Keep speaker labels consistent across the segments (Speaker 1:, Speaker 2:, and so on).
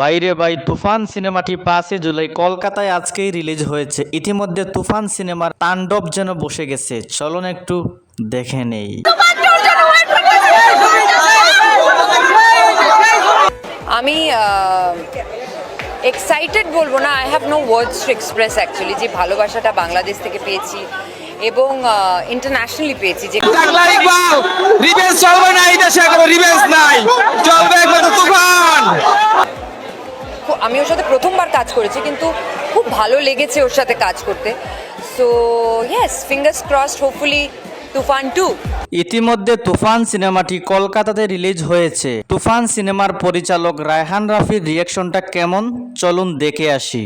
Speaker 1: ভাইরে ভাই তুফান সিনেমাটি পাঁচই জুলাই কলকাতায় আজকেই রিলিজ হয়েছে। ইতিমধ্যে তুফান সিনেমার তাণ্ডব যেন বসে গেছে। চলুন একটু দেখে নেই।
Speaker 2: আমি এক্সাইটেড বলব না I have no words to express actually যে ভালোবাসাটা বাংলাদেশ থেকে পেয়েছি এবং ইন্টারন্যাশনালি পেয়েছি। যে আমি ওর সাথে প্রথমবার কাজ করেছি কিন্তু খুব ভালো লেগেছে ওর সাথে কাজ করতে। So yes fingers crossed hopefully Toofan too
Speaker 1: ইতিমধ্যে তুফান সিনেমাটি কলকাতাতে রিলিজ হয়েছে। তুফান সিনেমার পরিচালক রায়হান রাফির রিয়াকশনটা কেমন? চলুন দেখে আসি।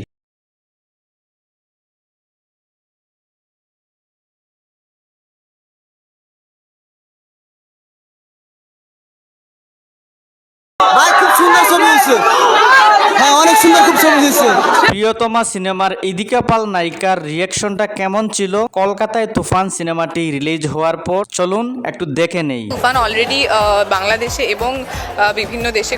Speaker 3: ভাই খুব সুন্দর ছবি হয়েছে। হ্যাঁ অনেক সুন্দর খুব ছবি হয়েছে।
Speaker 1: প্রিয়তমা সিনেমার ইদিকা পাল নায়িকার রিয়াকশনটা কেমন ছিল? কলকাতায় তুফান সিনেমাটি রিলিজ হওয়ার পর চলুন একটু দেখে নেই।
Speaker 4: তুফান অলরেডি বাংলাদেশে এবং বিভিন্ন দেশে